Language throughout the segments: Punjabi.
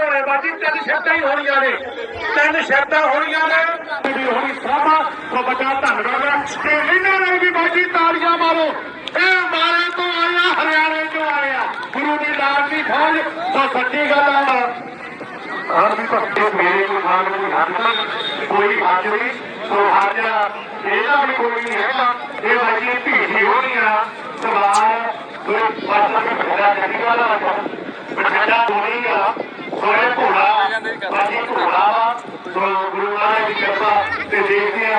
ਘੋੜੇ ਬਾਜੀ ਤਿੰਨ ਸ਼ਰਤਾਂ ਹੀ ਹੋਣੀਆਂ ਨੇ। ਤਿੰਨ ਸ਼ਰਤਾਂ ਹੋਣੀਆਂ ਨੇ। ਵੀ ਹੋਣੀ ਸਭਾ ਤੋਂ ਵੱਡਾ ਧੰਨਵਾਦ ਹੈ। ਤੇ ਇਹਨਾਂ ਨੇ ਵੀ ਬਾਜੀ ਤਾਲੀਆਂ ਮਾਰੋ। ਇਹ ਮਾਰੇ ਤੋਂ ਆਇਆ ਹਰਿਆਣੇ ਤੋਂ ਆਇਆ ਗੁਰੂ ਦੀ ਲਾਲ ਦੀ ਫੌਜ ਤਾਂ ਸੱਚੀ ਗੱਲ ਆ। ਹਰ ਵੀ ਭਗਤੇ ਮੇਰੇ ਮਾਨ ਨੂੰ ਹੱਥ ਕੋਈ ਹੱਥ ਸੋ ਹਾਜ਼ਰਾ ਇਹਦਾ ਵੀ ਕੋਈ ਨਹੀਂ ਹੈਗਾ। ਇਹ ਬਾਜੀ ਭੀਖੀ ਹੋਣੀ ਆ। ਸਵਾਲ ਗੁਰੂ ਪਾਤਸ਼ਾਹ ਦਾ ਬੜਾ ਚੰਗਾ ਦਾ ਬਠਿੰਡਾ ਹੋਣੀ ਆ। ਵਾ ਸੋ ਗੁਰੂ ਨਾਨਕ ਦੀ ਕਿਰਪਾ ਤੇ ਦੇਖਦੇ ਆ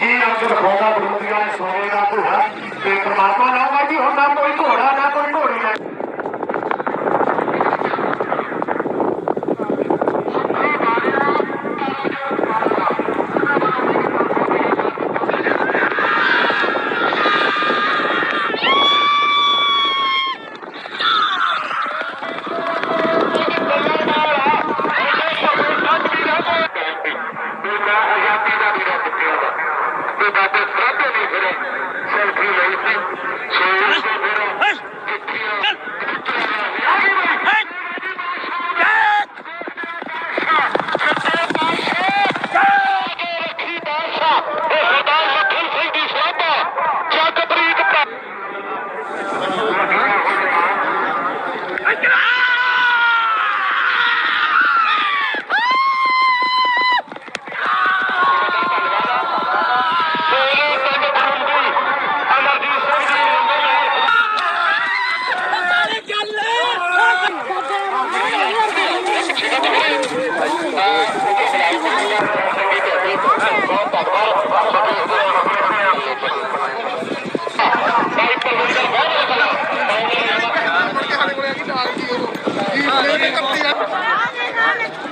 ਕੀ ਅੰਗ ਦਿਖਾਉਂਦਾ ਬਰੂਦੀਆਂ ਸੋਏ ਦਾ ਘੋੜਾ ਤੇ ਪ੍ਰਮਾਤਮਾ ਨਾ ਬਾਜੀ ਹੁਣ ਕੋਈ ਘੋੜਾ Baptist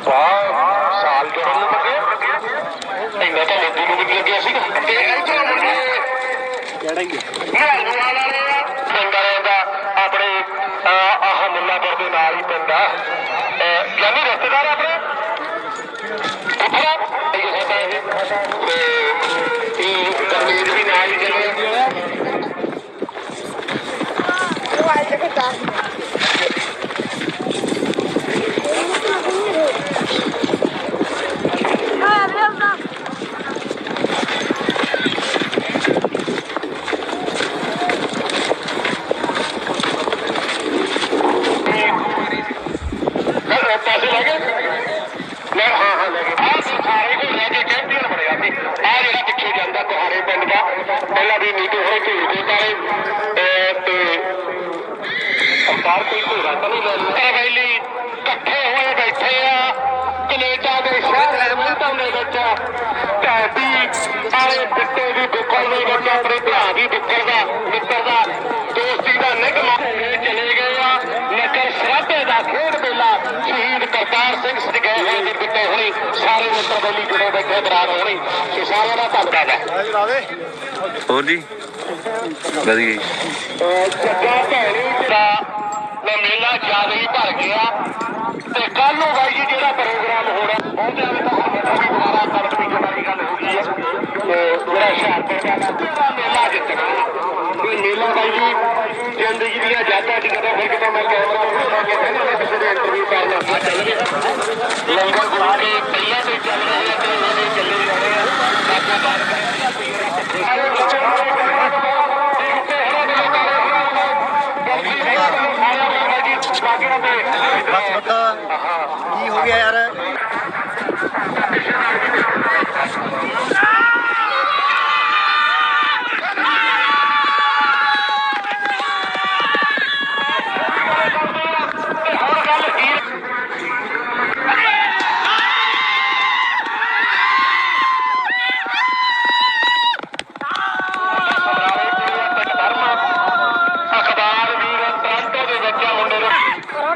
ਸਾਲ ਜੁੜਨ ਨੂੰ ਲੱਗੇ ਇੰਨਾ ਤਾਂ ਲੱਡੂ ਨੂੰ ਵੀ ਨੀ ਲੱਗਿਆ ਸੀਗਾ ਤੇ ਇਧਰ ਮੁੰਡੇ ਕਿਹੜਾ ਹੀ ਹੈ ਪਿੰਡਾਂ ਦਾ ਆਪਣੇ ਅਹ, ਆਹ ਮੁੱਲਾਪੁਰ ਦੇ ਨਾਲ ਹੀ ਪਿੰਡ ਆ ਅਹ, ਗਿਆਨੀ ਰਿਸ਼ਤੇਦਾਰ ਆ ਆਪਣੇ ਉੱਠਿਆ ਇਹ ਸਾਡਾ ਇਹ ਤੇ ਇਹ ਗਰਮੀਤ ਵੀ ਨਾਲ ਹੀ ਚੱਲੇ ਲੈ ਪਹਿਲਾਂ ਵੀ ਨੀਤੂ ਹੋਰੇ ਢੂਰ ਦੇ ਤਾਰੇ ਅਹ ਤੇ ਅਵਤਾਰ ਕੋਈ ਧੂਰਾ ਤਾਂ ਨਹੀਂ ਲੈ ਲਿਆ ਵੈਲੀ ਇਕੱਠੇ ਹੋਏ ਬੈਠੇ ਆ ਕੈਨੇਡਾ ਦੇ ਸ਼ਹਿਰ ਹੈਮਿਲਟਨ ਦੇ ਵਿੱਚ ਢਾਡੀ ਵਾਲੇ ਬਿੱਟੇ ਦੀ ਬੁੱਕਲ ਦੇ ਵਿੱਚ ਸਾਰੇ ਮਿੱਤਰ ਬੈਲੀ ਜੁੜੇ ਬੈਠੇ ਬਰਾਰ ਹੋਣੀ। ਤੇ ਸਾਰਿਆਂ ਦਾ ਧੰਨਵਾਦ ਹੈ। ਹੋਰ ਜੀ? ਵਧੀਆ ਜੀ। ਜੱਗਾ ਭੈਣੀ ਦਾ ਦਾ ਮੇਲਾ ਜ਼ਿਆਦਾ ਹੀ ਭਰ ਗਿਆ। ਤੇ ਕੱਲ ਨੂੰ ਬਾਈ ਜੀ ਜਿਹੜਾ ਪ੍ਰੋਗਰਾਮ ਹੋਣਾ ਬਹੁਤਿਆਂ ਦੇ ਤਾਂ ਵੀ ਦੁਬਾਰਾ ਕਣਕ ਬੀਜਣ ਵਾਲੀ ਗੱਲ ਹੋ ਗਈ ਹੈ। ਤੇ ਜਿਹੜਾ ਹੁਸ਼ਿਆਰਪੁਰ ਦਾ ਮੇਲਾ ਜਿੱਤਣਾ। ਕੋਈ ਮੇਲਾ ਬਾਈ ਜੀ? ਦੀਆਂ ਯਾਦਾਂ ਦੀ ਕਦੋਂ ਫਿਰ ਕਿਤੇ ਮੈਂ ਕੈਮਰਾ ਘੁਮਾ ਕੇ ਕਹਿੰਦਾ ਮੈਂ ਕਿਸੇ ਦੇ ਇੰਟਰਵਿਊ ਕਰਨ ਲੱਗਾ ਚੱਲ ਰਿਹਾ ਲੰਗਰ ਗੁਰੂ ਕੇ ਪਹਿਲਾਂ ਤੋਂ ਹੀ ਚੱਲ ਰਹੇ ਆ ਤੇ ਉਹਨੇ ਚੱਲੇ ਜਾ ਰਹੇ ਆ ਬਾਕੀ ਬਾਤ ਬਸ ਬੱਤਾ ਕੀ ਹੋ ਗਿਆ ਯਾਰ